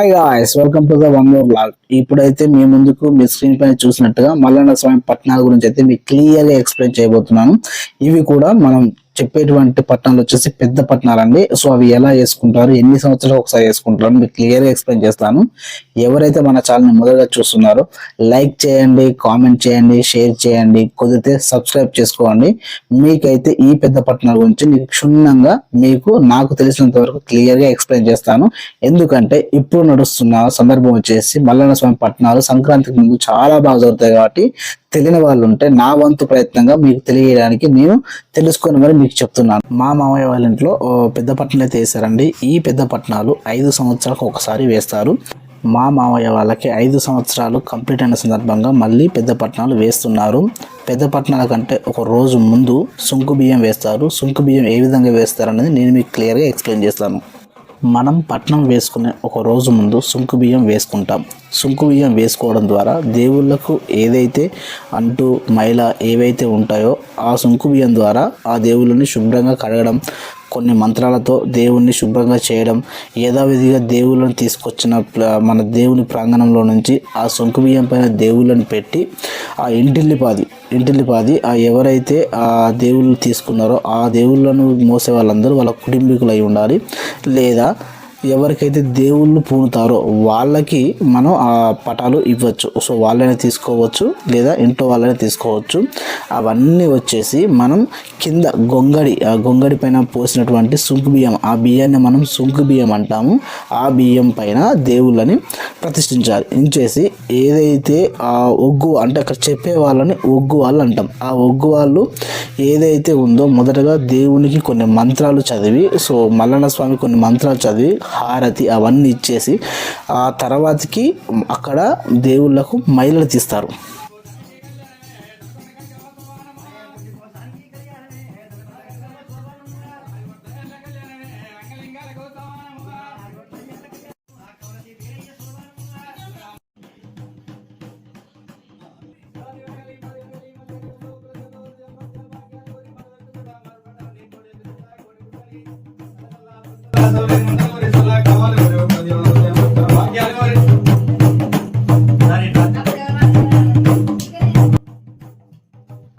Hi guys welcome to the one more vlog ఇప్పుడైతే మీ ముందుకు మీ స్క్రీన్ పైన చూసినట్టుగా మల్లన్న స్వామి పట్టణాల గురించి అయితే మీకు క్లియర్గా ఎక్స్ప్లెయిన్ చేయబోతున్నాను. ఇవి కూడా మనం చెప్పేటువంటి పట్టణాలు వచ్చేసి పెద్ద పట్టణాలు అండి సో అవి ఎలా చేసుకుంటారు ఎన్ని సంవత్సరాలు ఒకసారి వేసుకుంటారు మీకు క్లియర్గా ఎక్స్ప్లెయిన్ చేస్తాను. ఎవరైతే మన ఛానల్ని మొదటగా చూస్తున్నారో లైక్ చేయండి కామెంట్ చేయండి షేర్ చేయండి కుదిరితే సబ్స్క్రైబ్ చేసుకోండి. మీకైతే ఈ పెద్ద పట్టణాల గురించి మీకు క్షుణ్ణంగా మీకు నాకు తెలిసినంత వరకు క్లియర్గా ఎక్స్ప్లెయిన్ చేస్తాను. ఎందుకంటే ఇప్పుడు నడుస్తున్న సందర్భం వచ్చేసి మల్లన్న స్వామి పట్టణాలు సంక్రాంతికి ముందు చాలా బాగా జరుగుతాయి కాబట్టి తెలియని వాళ్ళు ఉంటే నా వంతు ప్రయత్నంగా మీకు తెలియడానికి నేను తెలుసుకొని మరి మీకు చెప్తున్నాను. మా మామయ్య వాళ్ళ ఇంట్లో ఓ పెద్ద పట్టణాలు అయితే వేశారండి. ఈ పెద్ద పట్టణాలు ఐదు సంవత్సరాలకు ఒకసారి వేస్తారు. మా మామయ్య వాళ్ళకి ఐదు సంవత్సరాలు కంప్లీట్ అయిన సందర్భంగా మళ్ళీ పెద్ద పట్టణాలు వేస్తున్నారు. పెద్ద పట్టణాల కంటే ఒక రోజు ముందు సుంకు బియ్యం వేస్తారు. సుంకు బియ్యం ఏ విధంగా వేస్తారు అనేది నేను మీకు క్లియర్గా ఎక్స్ప్లెయిన్ చేస్తాను. మనం పట్నం వేసుకునే ఒక రోజు ముందు సుంకు బియ్యం వేసుకుంటాం. సుంకు బియ్యం వేసుకోవడం ద్వారా దేవుళ్ళకు ఏదైతే అంటూ మైల ఏవైతే ఉంటాయో ఆ సుంకు బియ్యం ద్వారా ఆ దేవుళ్ళని శుభ్రంగా కడగడం కొన్ని మంత్రాలతో దేవుణ్ణి శుభ్రంగా చేయడం యథావిధిగా దేవుళ్ళని తీసుకొచ్చిన మన దేవుని ప్రాంగణంలో నుంచి ఆ సొంకు బియ్యం పైన దేవుళ్ళని పెట్టి ఆ ఇంటిల్లిపాది ఇంటిల్లిపాది ఆ ఎవరైతే ఆ దేవుళ్ళు తీసుకున్నారో ఆ దేవుళ్ళను మోసే వాళ్ళందరూ వాళ్ళ కుటుంబీకులు అయి ఉండాలి. లేదా ఎవరికైతే దేవుళ్ళు పూనుతారో వాళ్ళకి మనం ఆ పటాలు ఇవ్వచ్చు. సో వాళ్ళని తీసుకోవచ్చు లేదా ఇంట్లో వాళ్ళని తీసుకోవచ్చు. అవన్నీ వచ్చేసి మనం కింద గొంగడి ఆ గొంగడి పైన పోసినటువంటి సుంకు బియ్యం ఆ బియ్యాన్ని మనం సుంకు బియ్యం అంటాము. ఆ బియ్యం పైన దేవుళ్ళని ప్రతిష్ఠించాలి. ఇంచేసి ఏదైతే ఆ ఒగ్గు అంటే అక్కడ చెప్పే వాళ్ళని ఒగ్గు వాళ్ళు అంటాం. ఆ ఒగ్గు వాళ్ళు ఏదైతే ఉందో మొదటగా దేవునికి కొన్ని మంత్రాలు చదివి సో మల్లన్న స్వామి కొన్ని మంత్రాలు చదివి హారతి అవన్నీ ఇచ్చేసి ఆ తర్వాతకి అక్కడ దేవుళ్ళకు మైలలు తీస్తారు.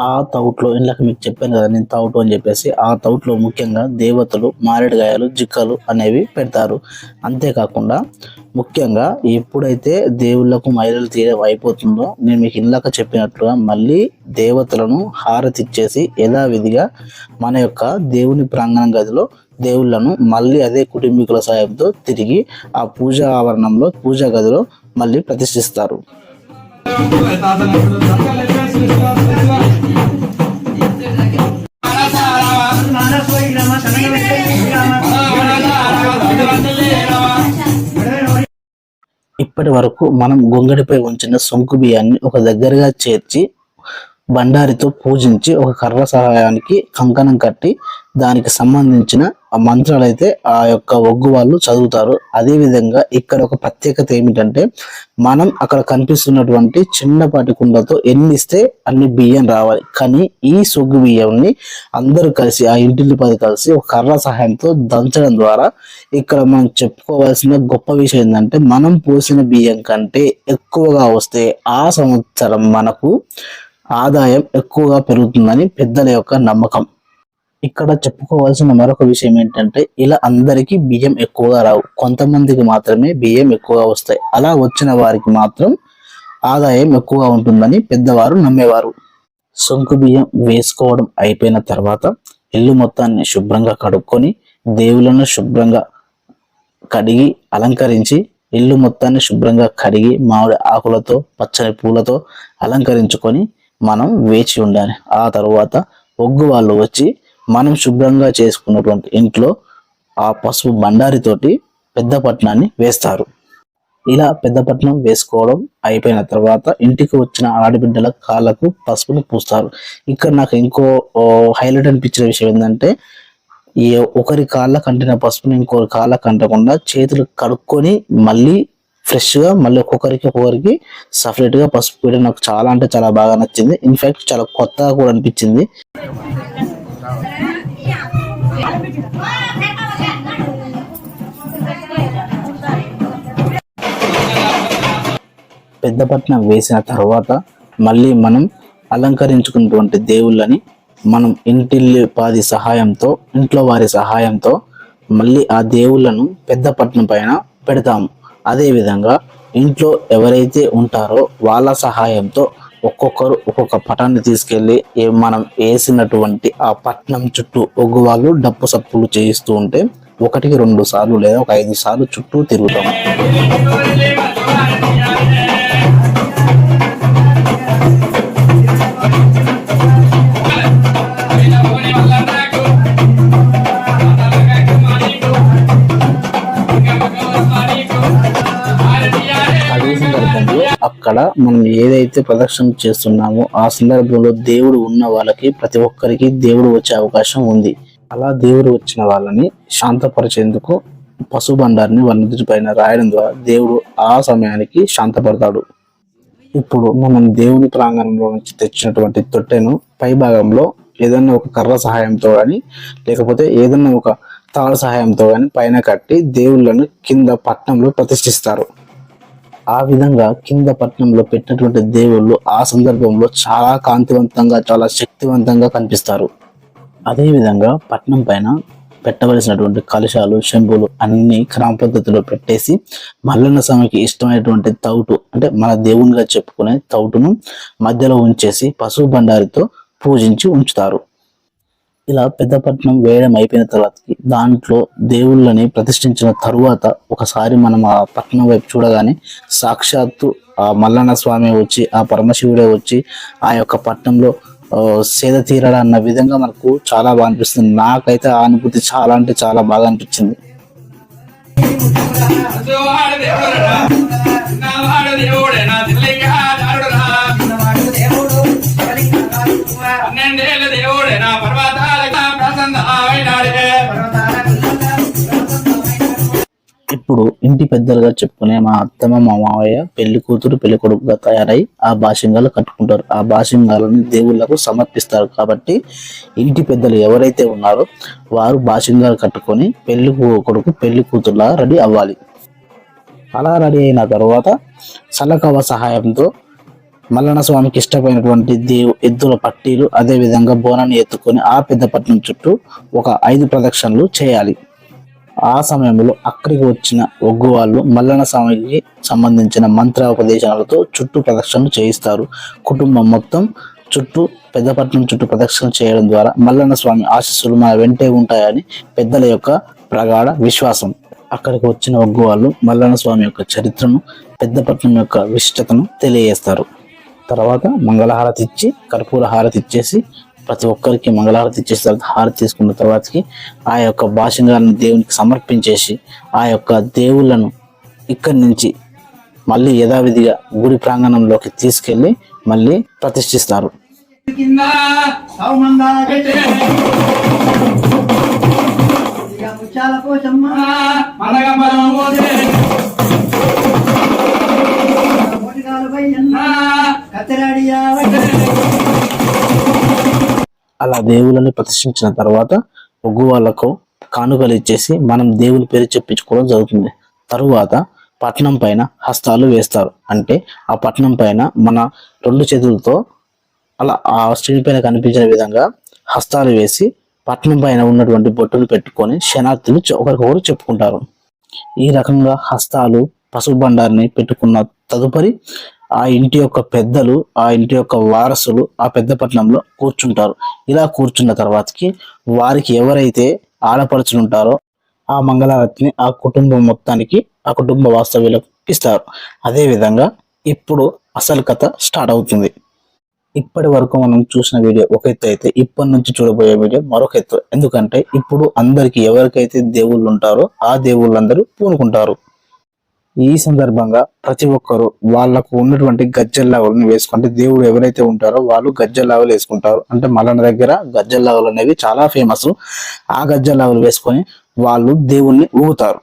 ఆ తౌట్లో ఇందాక మీకు చెప్పాను కదా నేను తౌటు అని చెప్పేసి ఆ తౌట్లో ముఖ్యంగా దేవతలు మారేడుగాయలు జిక్కలు అనేవి పెడతారు. అంతేకాకుండా ముఖ్యంగా ఎప్పుడైతే దేవుళ్ళకు మైలలు తీయడం అయిపోతుందో నేను మీకు ఇందాక చెప్పినట్లుగా మళ్ళీ దేవతలను హారతి ఇచ్చేసి యథావిధిగా మన యొక్క దేవుని ప్రాంగణం గదిలో దేవుళ్ళను మళ్ళీ అదే కుటుంబీకుల సాయంతో తిరిగి ఆ పూజా ఆవరణంలో పూజా గదిలో మళ్ళీ ప్రతిష్ఠిస్తారు. ఇప్పటి వరకు మనం గొంగడిపై ఉంచిన సొంకు బియ్యాన్ని ఒక దగ్గరగా చేర్చి బండారితో పూజించి ఒక కర్ర సహాయానికి కంకణం కట్టి దానికి సంబంధించిన ఆ మంత్రాలు అయితే ఆ యొక్క ఒగ్గు వాళ్ళు చదువుతారు. అదేవిధంగా ఇక్కడ ఒక ప్రత్యేకత ఏమిటంటే మనం అక్కడ కనిపిస్తున్నటువంటి చిన్నపాటి కుండతో ఎన్ని ఇస్తే అన్ని బియ్యం రావాలి. కానీ ఈ సొగ్గు బియ్యంని అందరూ కలిసి ఆ ఇంటిల్లి పది కలిసి ఒక కర్ర సహాయంతో దంచడం ద్వారా ఇక్కడ మనం చెప్పుకోవాల్సిన గొప్ప విషయం ఏంటంటే మనం పోసిన బియ్యం కంటే ఎక్కువగా వస్తే ఆ సంవత్సరం మనకు ఆదాయం ఎక్కువగా పెరుగుతుందని పెద్దల యొక్క నమ్మకం. ఇక్కడ చెప్పుకోవాల్సిన మరొక విషయం ఏంటంటే ఇలా అందరికీ బియ్యం ఎక్కువగా రావు. కొంతమందికి మాత్రమే బియ్యం ఎక్కువగా వస్తాయి. అలా వచ్చిన వారికి మాత్రం ఆదాయం ఎక్కువగా ఉంటుందని పెద్దవారు నమ్మేవారు. సొంకు బియ్యం వేసుకోవడం అయిపోయిన తర్వాత ఇల్లు మొత్తాన్ని శుభ్రంగా కడుక్కొని దేవులను శుభ్రంగా కడిగి అలంకరించి ఇల్లు మొత్తాన్ని శుభ్రంగా కడిగి మామిడి ఆకులతో పచ్చని పూలతో అలంకరించుకొని మనం వేచి ఉండాలి. ఆ తర్వాత ఒగ్గు వాళ్ళు వచ్చి మనం శుభ్రంగా చేసుకున్నటువంటి ఇంట్లో ఆ పసుపు బండారితోటి పెద్ద పట్నాన్ని వేస్తారు. ఇలా పెద్ద పట్నం వేసుకోవడం అయిపోయిన తర్వాత ఇంటికి వచ్చిన ఆడబిడ్డల కాళ్ళకు పసుపును పూస్తారు. ఇక్కడ నాకు ఇంకో హైలైట్ అనిపించిన విషయం ఏంటంటే ఏ ఒకరి కాళ్ళ కంటిన పసుపుని ఇంకొకరి కాళ్ళ కంటకుండా చేతులు కడుక్కొని మళ్ళీ ఫ్రెష్గా మళ్ళీ ఒక్కొక్కరికి ఒక్కొక్కరికి సపరేట్గా పసుపు వేయడం నాకు చాలా అంటే చాలా బాగా నచ్చింది. ఇన్ఫాక్ట్ చాలా కొత్తగా కూడా అనిపించింది. పెద్దపట్నం వేసిన తర్వాత మళ్ళీ మనం అలంకరించుకున్నటువంటి దేవుళ్ళని మనం ఇంటిల్లి పాది సహాయంతో ఇంట్లో వారి సహాయంతో మళ్ళీ ఆ దేవుళ్ళను పెద్దపట్నం పైన పెడతాము. అదేవిధంగా ఇంట్లో ఎవరైతే ఉంటారో వాళ్ళ సహాయంతో ఒక్కొక్కరు ఒక్కొక్క పటాన్ని తీసుకెళ్ళి ఏ- మనం వేసినటువంటి ఆ పట్నం చుట్టూ ఒగ్గు వాళ్ళు డప్పు సప్పులు చేయిస్తూ ఉంటే ఒకటికి రెండు సార్లు లేదా ఒక ఐదు సార్లు చుట్టూ తిరుగుతాం. అక్కడ మనం ఏదైతే ప్రదక్షిణ చేస్తున్నామో ఆ సందర్భంలో దేవుడు ఉన్న వాళ్ళకి ప్రతి ఒక్కరికి దేవుడు వచ్చే అవకాశం ఉంది. అలా దేవుడు వచ్చిన వాళ్ళని శాంతపరిచేందుకు పశు బండారిని వాళ్ళ పైన రాయడం ద్వారా దేవుడు ఆ సమయానికి శాంతపడతాడు. ఇప్పుడు మనం దేవుని ప్రాంగణంలో నుంచి తెచ్చినటువంటి తొట్టెను పై భాగంలో ఏదైనా ఒక కర్ర సహాయంతో కానీ లేకపోతే ఏదైనా ఒక తాళ సహాయంతో కానీ పైన కట్టి దేవుళ్ళను కింద పట్నంలో ప్రతిష్ఠిస్తారు. ఆ విధంగా కింద పట్నంలో పెట్టినటువంటి దేవుళ్ళు ఆ సందర్భంలో చాలా కాంతివంతంగా చాలా శక్తివంతంగా కనిపిస్తారు. అదేవిధంగా పట్నం పైన పెట్టవలసినటువంటి కలశాలు శంభులు అన్ని క్రమ పద్ధతిలో పెట్టేసి మల్లన్న స్వామికి ఇష్టమైనటువంటి తౌటు అంటే మన దేవునిగా చెప్పుకునే తౌటును మధ్యలో ఉంచేసి పశువు బండారితో పూజించి ఉంచుతారు. ఇలా పెద్దపట్నం వేయడం అయిపోయిన తర్వాతకి దాంట్లో దేవుళ్ళని ప్రతిష్ఠించిన తరువాత ఒకసారి మనం ఆ పట్నం వైపు చూడగానే సాక్షాత్తు ఆ మల్లన్న స్వామి వచ్చి ఆ పరమశివుడే వచ్చి ఆ యొక్క పట్నంలో సేద తీరడా అన్న విధంగా మనకు చాలా బాగా అనిపిస్తుంది. నాకైతే ఆ అనుభూతి చాలా అంటే చాలా బాగా అనిపించింది. ఇప్పుడు ఇంటి పెద్దలుగా చెప్పుకునే మా అత్తమ్మ మా మావయ్య పెళ్ళి కూతురు పెళ్ళి కొడుకుగా తయారై ఆ బాసింగాలు కట్టుకుంటారు. ఆ బాసింగాలను దేవుళ్ళకు సమర్పిస్తారు. కాబట్టి ఇంటి పెద్దలు ఎవరైతే ఉన్నారో వారు బాసింగాలు కట్టుకొని పెళ్ళి కొడుకు పెళ్ళి కూతురులా రెడీ అవ్వాలి. అలా రెడీ అయిన తర్వాత సలకవ సహాయంతో మల్లన స్వామికి ఇష్టమైనటువంటి దేవు ఎద్దుల పట్టీలు అదేవిధంగా బోనాన్ని ఎత్తుకొని ఆ పెద్దపట్నం చుట్టూ ఒక ఐదు ప్రదక్షిణలు చేయాలి. ఆ సమయంలో అక్కడికి వచ్చిన ఒగ్గు వాళ్ళు మల్లన్న స్వామికి సంబంధించిన మంత్రోపదేశాలతో చుట్టూ ప్రదక్షిణలు చేయిస్తారు. కుటుంబం మొత్తం చుట్టూ పెద్దపట్నం చుట్టూ ప్రదక్షిణ చేయడం ద్వారా మల్లన్న స్వామి ఆశీస్సులు మన వెంటే ఉంటాయని పెద్దల యొక్క ప్రగాఢ విశ్వాసం. అక్కడికి వచ్చిన ఒగ్గు వాళ్ళు మల్లన్న స్వామి యొక్క చరిత్రను పెద్దపట్నం యొక్క విశిష్టతను తెలియజేస్తారు. తర్వాత మంగళహారతి ఇచ్చి కర్పూర హారతి ఇచ్చేసి ప్రతి ఒక్కరికి మంగళహారతి ఇచ్చేసిన తర్వాత హారతి తీసుకున్న తర్వాతకి ఆ యొక్క భాషంగాలను దేవునికి సమర్పించేసి ఆ యొక్క దేవుళ్ళను ఇక్కడి నుంచి మళ్ళీ యథావిధిగా గుడి ప్రాంగణంలోకి తీసుకెళ్ళి మళ్ళీ ప్రతిష్ఠిస్తారు. కత్తిరాడియా అలా దేవుళ్ళని ప్రతిష్ఠించిన తర్వాత ఒగ్గు వాళ్ళకు కానుకలు ఇచ్చేసి మనం దేవుని పేరు చెప్పించుకోవడం జరుగుతుంది. తరువాత పట్నం పైన హస్తాలు వేస్తారు. అంటే ఆ పట్నం పైన మన రెండు చేతులతో అలా ఆ స్క్రీన్ పైన కనిపించిన విధంగా హస్తాలు వేసి పట్నం పైన ఉన్నటువంటి బొట్టులు పెట్టుకొని శనార్థులు ఒకరికొకరు చెప్పుకుంటారు. ఈ రకంగా హస్తాలు పసుపు బండారిని పెట్టుకున్న తదుపరి ఆ ఇంటి యొక్క పెద్దలు ఆ ఇంటి యొక్క వారసులు ఆ పెద్ద పట్టణంలో కూర్చుంటారు. ఇలా కూర్చున్న తర్వాతకి వారికి ఎవరైతే ఆడపడుచులు ఉంటారో ఆ మంగళారతిని ఆ కుటుంబం మొత్తానికి ఆ కుటుంబ వాస్తవ్యులకు ఇస్తారు. అదే విధంగా ఇప్పుడు అసలు కథ స్టార్ట్ అవుతుంది. ఇప్పటి వరకు మనం చూసిన వీడియో ఒక ఎత్తు అయితే ఇప్పటి నుంచి చూడబోయే వీడియో మరొక ఎత్తు. ఎందుకంటే ఇప్పుడు అందరికి ఎవరికైతే దేవుళ్ళు ఉంటారో ఆ దేవుళ్ళందరూ పూనుకుంటారు. ఈ సందర్భంగా ప్రతి ఒక్కరు వాళ్ళకు ఉన్నటువంటి గజ్జల్లావులను వేసుకుంటే దేవుడు ఎవరైతే ఉంటారో వాళ్ళు గజ్జల్లావులు వేసుకుంటారు. అంటే మలన దగ్గర గజ్జల్లావులు అనేవి చాలా ఫేమస్ ఆ గజ్జల్లావులు వేసుకొని వాళ్ళు దేవుణ్ణి ఊగుతారు.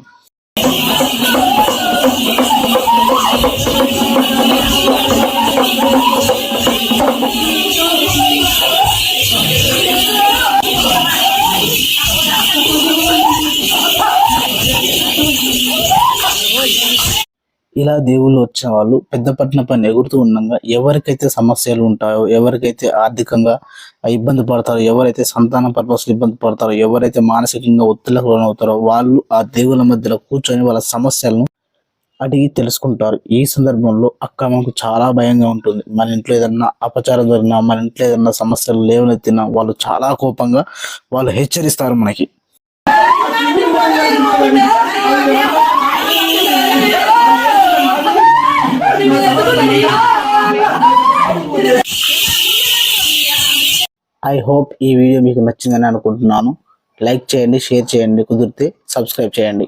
ఇలా దేవుళ్ళు వచ్చిన వాళ్ళు పెద్దపట్నం పైన ఎగురుతూ ఉండగా ఎవరికైతే సమస్యలు ఉంటాయో ఎవరికైతే ఆర్థికంగా ఇబ్బంది పడతారో ఎవరైతే సంతాన పర్పస్ ఇబ్బంది పడతారో ఎవరైతే మానసికంగా ఒత్తిళ్ళకు లోనవుతారో వాళ్ళు ఆ దేవుళ్ళ మధ్యలో కూర్చొని వాళ్ళ సమస్యలను అడిగి తెలుసుకుంటారు. ఈ సందర్భంలో అక్క మనకు చాలా భయంగా ఉంటుంది. మన ఇంట్లో ఏదన్నా అపచారం జరిగినా మన ఇంట్లో ఏదన్నా సమస్యలు లేవనెత్తినా వాళ్ళు చాలా కోపంగా వాళ్ళు హెచ్చరిస్తారు మనకి. ఐ హోప్ ఈ వీడియో మీకు నచ్చిందని అనుకుంటున్నాను. లైక్ చేయండి షేర్ చేయండి కుదిరితే సబ్స్క్రైబ్ చేయండి.